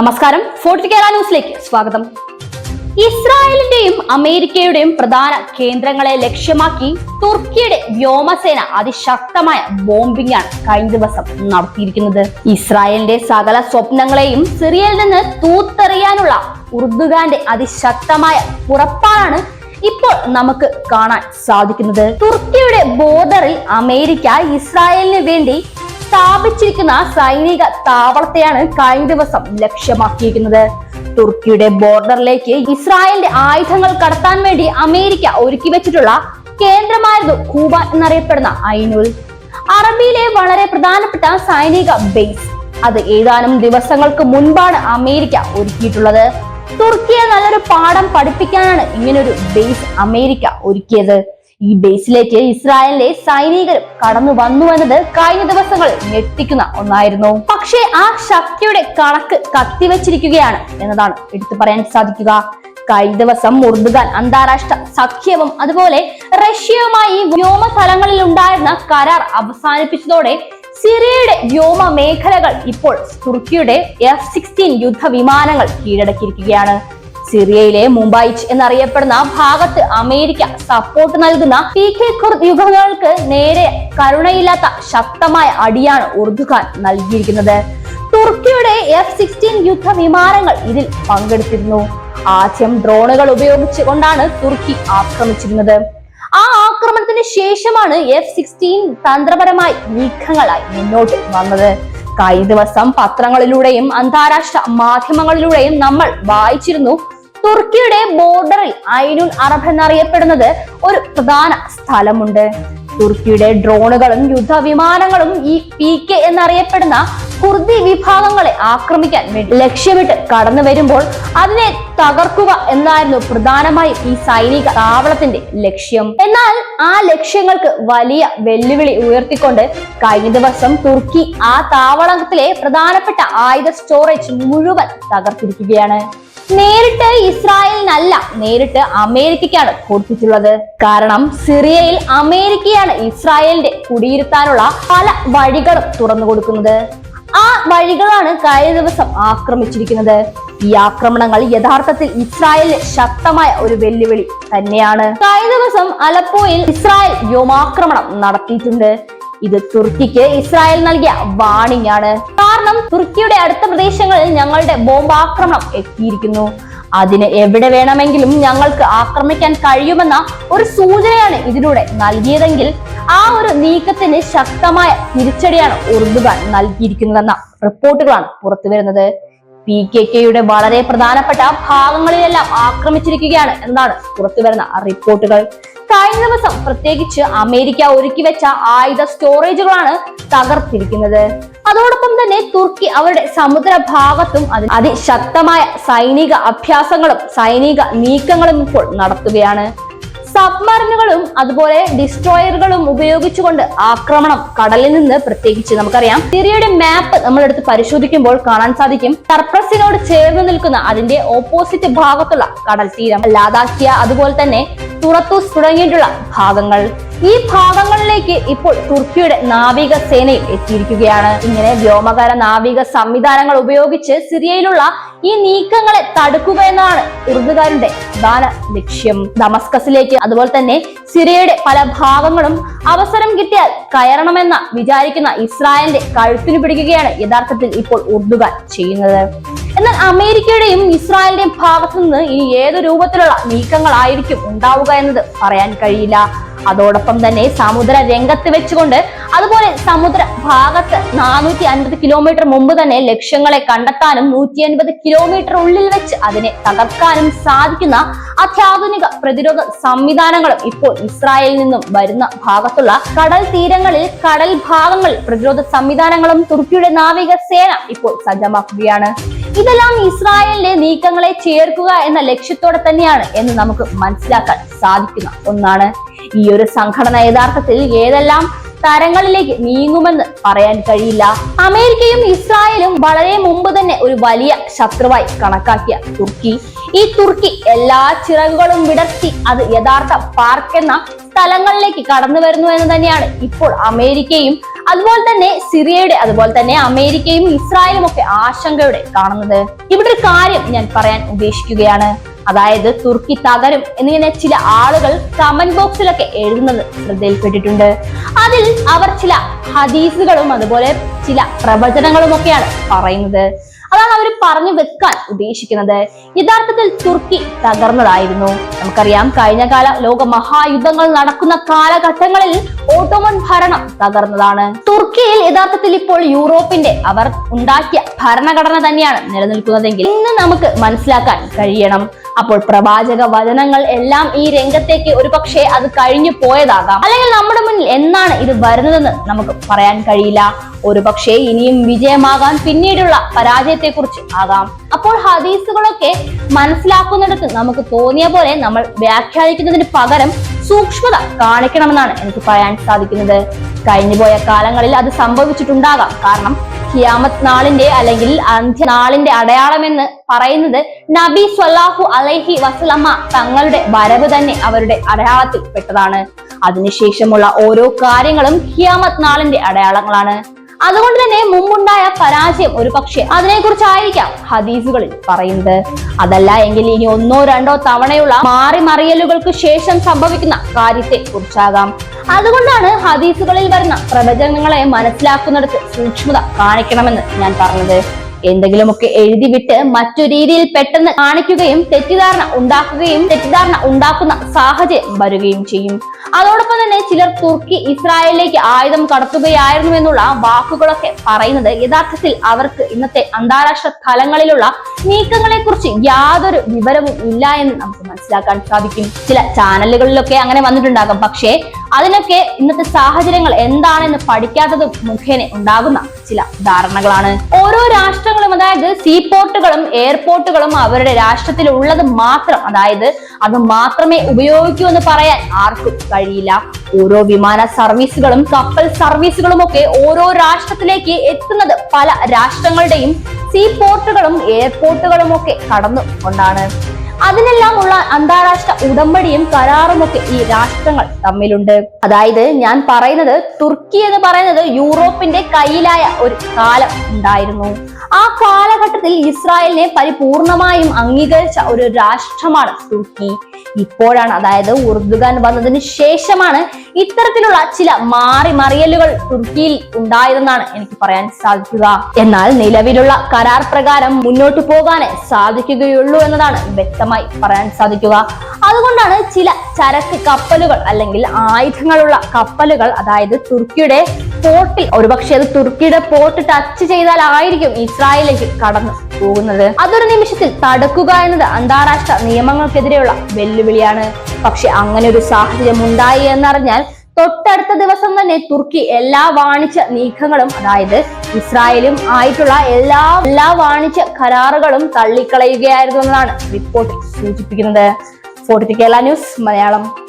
നമസ്കാരം. ഫോർട്ടി കേരള ന്യൂസിലേക്ക് സ്വാഗതം. ഇസ്രായേലിന്റെയും അമേരിക്കയുടെയും പ്രധാന കേന്ദ്രങ്ങളെ ലക്ഷ്യമാക്കി തുർക്കിയുടെ വ്യോമസേന അതിശക്തമായ ബോംബിംഗ് ആണ് കഴിഞ്ഞ ദിവസം നടത്തിയിരിക്കുന്നത്. ഇസ്രായേലിന്റെ സകല സ്വപ്നങ്ങളെയും സിറിയയിൽ നിന്ന് തൂത്തെറിയാനുള്ള ഉർദുഗാന്റെ അതിശക്തമായ പുറപ്പാടാണ് ഇപ്പോൾ നമുക്ക് കാണാൻ സാധിക്കുന്നത്. തുർക്കിയുടെ ബോർഡറിൽ അമേരിക്ക ഇസ്രായേലിന് വേണ്ടി സ്ഥാപിച്ചിരിക്കുന്ന സൈനിക താവളത്തെയാണ് കഴിഞ്ഞ ദിവസം ലക്ഷ്യമാക്കിയിരിക്കുന്നത്. തുർക്കിയുടെ ബോർഡറിലേക്ക് ഇസ്രായേലിന്റെ ആയുധങ്ങൾ കടത്താൻ വേണ്ടി അമേരിക്ക ഒരുക്കി വെച്ചിട്ടുള്ള കേന്ദ്രമായിരുന്നു കൂബ എന്നറിയപ്പെടുന്ന ഐനുൽ. അറബിയിലെ വളരെ പ്രധാനപ്പെട്ട സൈനിക ബേസ്. അത് ഏതാനും ദിവസങ്ങൾക്ക് മുൻപാണ് അമേരിക്ക ഒരുക്കിയിട്ടുള്ളത്. തുർക്കിയെ നല്ലൊരു പാഠം പഠിപ്പിക്കാനാണ് ഇങ്ങനൊരു ബേസ് അമേരിക്ക ഒരുക്കിയത്. ഈ ബേസിലേക്ക് ഇസ്രായേലിലെ സൈനികരും കടന്നു വന്നു എന്നത് കഴിഞ്ഞ ദിവസങ്ങളിൽ ഞെട്ടിക്കുന്ന ഒന്നായിരുന്നു. പക്ഷേ ആ ശക്തിയുടെ കണക്ക് കത്തിവച്ചിരിക്കുകയാണ് എന്നതാണ് എടുത്തു പറയാൻ സാധിക്കുക. കഴിഞ്ഞ ദിവസം മുർദുഗാൻ അന്താരാഷ്ട്ര സഖ്യവും അതുപോലെ റഷ്യയുമായി വ്യോമതലങ്ങളിൽ ഉണ്ടായിരുന്ന കരാർ അവസാനിപ്പിച്ചതോടെ സിറിയയുടെ വ്യോമ മേഖലകൾ ഇപ്പോൾ തുർക്കിയുടെ എഫ് സിക്സ്റ്റീൻ യുദ്ധ വിമാനങ്ങൾ കീഴടക്കിയിരിക്കുകയാണ്. സിറിയയിലെ മുംബൈച്ച് എന്നറിയപ്പെടുന്ന ഭാഗത്ത് അമേരിക്ക സപ്പോർട്ട് നൽകുന്ന പി കെ കുർദ് യുഗങ്ങൾക്ക് നേരെ കരുണയില്ലാത്ത ശക്തമായ അടിയാണ് ഉർദുഖാൻ നൽകിയിരിക്കുന്നത്. തുർക്കിയുടെ എഫ് സിക്സ്റ്റീൻ യുദ്ധ വിമാനങ്ങൾ ഇതിൽ പങ്കെടുത്തിരുന്നു. ആദ്യം ഡ്രോണുകൾ ഉപയോഗിച്ചുകൊണ്ടാണ് തുർക്കി ആക്രമിച്ചിരുന്നത്. ആ ആക്രമണത്തിന് ശേഷമാണ് എഫ് സിക്സ്റ്റീൻ തന്ത്രപരമായി നീക്കങ്ങളായി മുന്നോട്ട് വന്നത്. കഴിഞ്ഞ ദിവസം പത്രങ്ങളിലൂടെയും അന്താരാഷ്ട്ര മാധ്യമങ്ങളിലൂടെയും നമ്മൾ വായിച്ചിരുന്നു തുർക്കിയുടെ ബോർഡറിൽ ഐനുൽ അറബ് എന്നറിയപ്പെടുന്നത് ഒരു പ്രധാന സ്ഥലമുണ്ട്. തുർക്കിയുടെ ഡ്രോണുകളും യുദ്ധവിമാനങ്ങളും ഈ പി കെ എന്നറിയപ്പെടുന്ന കുർദി വിഭാഗങ്ങളെ ആക്രമിക്കാൻ വേണ്ടി ലക്ഷ്യമിട്ട് കടന്നു വരുമ്പോൾ അതിനെ തകർക്കുക എന്നായിരുന്നു പ്രധാനമായും ഈ സൈനിക താവളത്തിന്റെ ലക്ഷ്യം. എന്നാൽ ആ ലക്ഷ്യങ്ങൾക്ക് വലിയ വെല്ലുവിളി ഉയർത്തിക്കൊണ്ട് കഴിഞ്ഞ ദിവസം തുർക്കി ആ താവളത്തിലെ പ്രധാനപ്പെട്ട ആയുധ സ്റ്റോറേജ് മുഴുവൻ തകർത്തിരിക്കുകയാണ്. നേരിട്ട് ഇസ്രായേലിനല്ല നേരിട്ട് അമേരിക്കയ്ക്കാണ് കൊടുത്തിട്ടുള്ളത് കാരണം സിറിയയിൽ അമേരിക്കയാണ് ഇസ്രായേലിന്റെ കുടിയിരുത്താനുള്ള പല വഴികളും തുറന്നു കൊടുക്കുന്നത്. ആ വഴികളാണ് കഴിഞ്ഞ ദിവസം ആക്രമിച്ചിരിക്കുന്നത്. ഈ ആക്രമണങ്ങൾ യഥാർത്ഥത്തിൽ ഇസ്രായേലിന് ശക്തമായ ഒരു വെല്ലുവിളി തന്നെയാണ്. കഴിഞ്ഞ ദിവസം അലപ്പോയിൽ ഇസ്രായേൽ വ്യോമാക്രമണം നടത്തിയിട്ടുണ്ട്. ഇത് തുർക്കിക്ക് ഇസ്രായേൽ നൽകിയ വാണിംഗ് ആണ്. കാരണം തുർക്കിയുടെ അടുത്ത പ്രദേശങ്ങളിൽ ഞങ്ങളുടെ ബോംബാക്രമണം എത്തിയിരിക്കുന്നു. അതിന് എവിടെ വേണമെങ്കിലും ഞങ്ങൾക്ക് ആക്രമിക്കാൻ കഴിയുമെന്ന ഒരു സൂചനയാണ് ഇതിലൂടെ നൽകിയതെങ്കിൽ ആ ഒരു നീക്കത്തിന് ശക്തമായ തിരിച്ചടിയാണ് ഉറുദുഖാൻ നൽകിയിരിക്കുന്നതെന്ന റിപ്പോർട്ടുകളാണ് പുറത്തു വരുന്നത് പി കെ കെയുടെ വളരെ പ്രധാനപ്പെട്ട ഭാഗങ്ങളിലെല്ലാം ആക്രമിച്ചിരിക്കുകയാണ് എന്നാണ് പുറത്തു പുറത്തുവരുന്ന റിപ്പോർട്ടുകൾ. കഴിഞ്ഞ ദിവസം പ്രത്യേകിച്ച് അമേരിക്ക ഒരുക്കി വെച്ച ആയുധ സ്റ്റോറേജുകളാണ് തകർത്തിരിക്കുന്നത്. അതോടൊപ്പം തന്നെ തുർക്കി അവരുടെ സമുദ്ര ഭാഗത്തും അതി- അതിശക്തമായ സൈനിക അഭ്യാസങ്ങളും സൈനിക നീക്കങ്ങളും ഇപ്പോൾ നടത്തുകയാണ്. സബ്മറിനുകളും അതുപോലെ ഡിസ്ട്രോയറുകളും ഉപയോഗിച്ചുകൊണ്ട് ആക്രമണം കടലിൽ നിന്ന് പ്രത്യേകിച്ച് നമുക്കറിയാം. സിറിയയുടെ മാപ്പ് നമ്മളെടുത്ത് പരിശോധിക്കുമ്പോൾ കാണാൻ സാധിക്കും. ടർപ്രസിനോട് ചേർന്ന് നിൽക്കുന്ന അതിന്റെ ഓപ്പോസിറ്റ് ഭാഗത്തുള്ള കടൽ തീരം ലാദാക്കിയ അതുപോലെ തന്നെ തുറത്തൂസ് തുടങ്ങിയിട്ടുള്ള ഭാഗങ്ങൾ. ഈ ഭാഗങ്ങളിലേക്ക് ഇപ്പോൾ തുർക്കിയുടെ നാവിക സേനയും എത്തിയിരിക്കുകയാണ്. ഇങ്ങനെ വ്യോമകര നാവിക സംവിധാനങ്ങൾ ഉപയോഗിച്ച് സിറിയയിലുള്ള ഈ നീക്കങ്ങളെ തടുക്കുക എന്നാണ് ഉറുദുകാരുടെ പ്രധാന ലക്ഷ്യം. ദമസ്കസിലേക്ക് അതുപോലെ തന്നെ സിറിയയുടെ പല ഭാഗങ്ങളും അവസരം കിട്ടിയാൽ കയറണമെന്ന വിചാരിക്കുന്ന ഇസ്രായേലിന്റെ കഴുത്തിന് പിടിക്കുകയാണ് യഥാർത്ഥത്തിൽ ഇപ്പോൾ ഉറുദുകാർ ചെയ്യുന്നത്. എന്നാൽ അമേരിക്കയുടെയും ഇസ്രായേലിന്റെയും ഭാഗത്തു നിന്ന് ഇനി ഏത് രൂപത്തിലുള്ള നീക്കങ്ങളായിരിക്കും ഉണ്ടാവുക എന്നത് പറയാൻ കഴിയില്ല. അതോടൊപ്പം തന്നെ സമുദ്ര രംഗത്ത് വെച്ചുകൊണ്ട് അതുപോലെ സമുദ്ര ഭാഗത്ത് നാനൂറ്റി അൻപത് കിലോമീറ്റർ മുമ്പ് തന്നെ ലക്ഷ്യങ്ങളെ കണ്ടെത്താനും നൂറ്റി അൻപത് കിലോമീറ്റർ ഉള്ളിൽ വെച്ച് അതിനെ തകർക്കാനും സാധിക്കുന്ന അത്യാധുനിക പ്രതിരോധ സംവിധാനങ്ങളും ഇപ്പോൾ ഇസ്രായേലിൽ നിന്നും വരുന്ന ഭാഗത്തുള്ള കടൽ തീരങ്ങളിൽ കടൽ ഭാഗങ്ങളിൽ പ്രതിരോധ സംവിധാനങ്ങളും തുർക്കിയുടെ നാവിക സേന ഇപ്പോൾ സജ്ജമാക്കുകയാണ്. ഇതെല്ലാം ഇസ്രായേലിന്റെ നീക്കങ്ങളെ ചേർക്കുക എന്ന ലക്ഷ്യത്തോടെ തന്നെയാണ് എന്ന് നമുക്ക് മനസ്സിലാക്കാൻ സാധിക്കുന്ന ഒന്നാണ്. ഈ ഒരു സംഘടന യഥാർത്ഥത്തിൽ ഏതെല്ലാം തരങ്ങളിലേക്ക് നീങ്ങുമെന്ന് പറയാൻ കഴിയില്ല. അമേരിക്കയും ഇസ്രായേലും വളരെ മുമ്പ് തന്നെ ഒരു വലിയ ശത്രുവായി കണക്കാക്കിയ തുർക്കി. ഈ തുർക്കി എല്ലാ ചിറകുകളും വിടർത്തി അത് യഥാർത്ഥ പാർക്ക് എന്ന സ്ഥലങ്ങളിലേക്ക് കടന്നു വരുന്നു എന്ന് തന്നെയാണ് ഇപ്പോൾ അമേരിക്കയും അതുപോലെ തന്നെ സിറിയയുടെ അതുപോലെ തന്നെ അമേരിക്കയും ഇസ്രായേലും ഒക്കെ ആശങ്കയുടെ കാണുന്നത്. ഇവിടെ ഒരു കാര്യം ഞാൻ പറയാൻ ഉദ്ദേശിക്കുകയാണ്. അതായത് തുർക്കി തകരും എന്നിങ്ങനെ ചില ആളുകൾ കമന്റ് ബോക്സിലൊക്കെ എഴുതുന്നത് ശ്രദ്ധയിൽപ്പെട്ടിട്ടുണ്ട്. അതിൽ അവർ ചില ഹദീസുകളും അതുപോലെ ചില പ്രവചനങ്ങളും ഒക്കെയാണ് പറയുന്നത്. അതാണ് അവർ പറഞ്ഞു വെക്കാൻ ഉദ്ദേശിക്കുന്നത്. യഥാർത്ഥത്തിൽ തുർക്കി തകർന്നതായിരുന്നു. നമുക്കറിയാം കഴിഞ്ഞ കാല ലോക മഹായുദ്ധങ്ങൾ നടക്കുന്ന കാലഘട്ടങ്ങളിൽ ഓട്ടോമൻ ഭരണം തകർന്നതാണ്. തുർക്കിയിൽ യഥാർത്ഥത്തിൽ ഇപ്പോൾ യൂറോപ്പിന്റെ അവർ ഉണ്ടാക്കിയ ഭരണഘടന തന്നെയാണ് നിലനിൽക്കുന്നതെങ്കിൽ ഇന്ന് നമുക്ക് മനസ്സിലാക്കാൻ കഴിയണം. അപ്പോൾ പ്രവാചക വചനങ്ങൾ എല്ലാം ഈ രംഗത്തേക്ക് ഒരു പക്ഷേ അത് കഴിഞ്ഞു പോയതാകാം. അല്ലെങ്കിൽ നമ്മുടെ മുന്നിൽ എന്നാണ് ഇത് വരുന്നതെന്ന് നമുക്ക് പറയാൻ കഴിയില്ല. ഒരു പക്ഷേ ഇനിയും വിജയമാകാൻ പിന്നീടുള്ള പരാജയത്തെക്കുറിച്ച് ആകാം. അപ്പോൾ ഹദീസുകളൊക്കെ മനസ്സിലാക്കുന്നിടത്ത് നമുക്ക് തോന്നിയ പോലെ നമ്മൾ വ്യാഖ്യാനിക്കുന്നതിന് പകരം സൂക്ഷ്മത കാണിക്കണമെന്നാണ് എനിക്ക് പറയാൻ സാധിക്കുന്നത്. കഴിഞ്ഞുപോയ കാലങ്ങളിൽ അത് സംഭവിച്ചിട്ടുണ്ടാകാം. കാരണം ഖിയാമത്ത് നാളിന്റെ അല്ലെങ്കിൽ അന്ത്യനാളിന്റെ അടയാളമെന്ന് പറയുന്നത് നബി സ്വല്ലാഹു അലൈഹി വസ്ലമ്മ തങ്ങളുടെ വരവ് തന്നെ അവരുടെ അടയാളത്തിൽ പെട്ടതാണ്. അതിനുശേഷമുള്ള ഓരോ കാര്യങ്ങളും ഖിയാമത്ത് നാളിന്റെ അടയാളങ്ങളാണ്. അതുകൊണ്ട് തന്നെ മുമ്പുണ്ടായ പരാജയം ഒരു പക്ഷേ അതിനെക്കുറിച്ചായിരിക്കാം ഹദീസുകളിൽ പറയുന്നത്. അതല്ല എങ്കിൽ ഇനി ഒന്നോ രണ്ടോ തവണയുള്ള മാറി മറിയലുകൾക്ക് ശേഷം സംഭവിക്കുന്ന കാര്യത്തെ കുറിച്ചാകാം അതുകൊണ്ടാണ് ഹദീസുകളിൽ വരുന്ന പ്രവചനങ്ങളെ മനസ്സിലാക്കുന്നിടത്ത് സൂക്ഷ്മത കാണിക്കണമെന്ന് ഞാൻ പറഞ്ഞത്. എന്തെങ്കിലുമൊക്കെ എഴുതി വിട്ട് മറ്റു രീതിയിൽ പെട്ടെന്ന് കാണിക്കുകയും തെറ്റിദ്ധാരണ ഉണ്ടാക്കുകയും തെറ്റിദ്ധാരണ ഉണ്ടാക്കുന്ന സാഹചര്യം വരികയും ചെയ്യും. അതോടൊപ്പം തന്നെ ചിലർ തുർക്കി ഇസ്രായേലിലേക്ക് ആയുധം കടത്തുകയായിരുന്നു എന്നുള്ള വാക്കുകളൊക്കെ പറയുന്നത് യഥാർത്ഥത്തിൽ അവർക്ക് ഇന്നത്തെ അന്താരാഷ്ട്ര തലങ്ങളിലുള്ള നീക്കങ്ങളെ കുറിച്ച് യാതൊരു വിവരവും ഇല്ല എന്ന് നമുക്ക് മനസ്സിലാക്കാൻ സാധിക്കും. ചില ചാനലുകളിലൊക്കെ അങ്ങനെ വന്നിട്ടുണ്ടാകും. പക്ഷേ അതിനൊക്കെ ഇന്നത്തെ സാഹചര്യങ്ങൾ എന്താണെന്ന് പഠിക്കാത്തത് മുഖേന ഉണ്ടാകുന്ന ചില ധാരണകളാണ്. ഓരോ രാഷ്ട്രങ്ങളും അതായത് സീപോർട്ടുകളും എയർപോർട്ടുകളും അവരുടെ രാഷ്ട്രത്തിൽ ഉള്ളത് മാത്രം അതായത് അത് മാത്രമേ ഉപയോഗിക്കൂ എന്ന് പറയാൻ ആർക്കും കഴിയില്ല. ഓരോ വിമാന സർവീസുകളും കപ്പൽ സർവീസുകളും ഒക്കെ ഓരോ രാഷ്ട്രത്തിലേക്ക് എത്തുന്നത് പല രാഷ്ട്രങ്ങളുടെയും സീപോർട്ടുകളും എയർപോർട്ടുകളും ഒക്കെ കടന്നു കൊണ്ടാണ് അതിനെല്ലാം ഉള്ള അന്താരാഷ്ട്ര ഉടമ്പടിയും കരാറുമൊക്കെ ഈ രാഷ്ട്രങ്ങൾ തമ്മിലുണ്ട്. അതായത് ഞാൻ പറയുന്നത് തുർക്കി എന്ന് പറയുന്നത് യൂറോപ്പിന്റെ കയ്യിലായ ഒരു കാലം ഉണ്ടായിരുന്നു. ആ കാലഘട്ടത്തിൽ ഇസ്രായേലിനെ പരിപൂർണമായും അംഗീകരിച്ച ഒരു രാഷ്ട്രമാണ് തുർക്കി. ഇപ്പോഴാണ് അതായത് ഉറുദുഗാൻ വന്നതിന് ശേഷമാണ് ഇത്തരത്തിലുള്ള ചില മാറി മറിയലുകൾ തുർക്കിയിൽ ഉണ്ടായതെന്നാണ് എനിക്ക് പറയാൻ സാധിക്കുക. എന്നാൽ നിലവിലുള്ള കരാർ പ്രകാരം മുന്നോട്ട് പോകാനേ സാധിക്കുകയുള്ളൂ എന്നതാണ് വ്യക്തമായി പറയാൻ സാധിക്കുക. അതുകൊണ്ടാണ് ചില ചരക്ക് കപ്പലുകൾ അല്ലെങ്കിൽ ആയുധങ്ങളുള്ള കപ്പലുകൾ അതായത് തുർക്കിയുടെ പോർട്ടിൽ ഒരുപക്ഷെ അത് തുർക്കിയുടെ പോർട്ട് ടച്ച് ചെയ്താലായിരിക്കും ഇസ്രായേലിലേക്ക് കടന്നു പോകുന്നത്. അതൊരു നിമിഷത്തിൽ തടുക്കുക എന്നത് അന്താരാഷ്ട്ര നിയമങ്ങൾക്കെതിരെയുള്ള വെല്ലുവിളിയാണ്. പക്ഷെ അങ്ങനെ ഒരു സാഹചര്യം ഉണ്ടായി എന്നറിഞ്ഞാൽ തൊട്ടടുത്ത ദിവസം തന്നെ തുർക്കി എല്ലാ വാണിജ്യ നീക്കങ്ങളും അതായത് ഇസ്രായേലും ആയിട്ടുള്ള എല്ലാ എല്ലാ വാണിജ്യ കരാറുകളും തള്ളിക്കളയുകയായിരുന്നു എന്നതാണ് റിപ്പോർട്ട് സൂചിപ്പിക്കുന്നത്. Forty Kerala news Malayalam.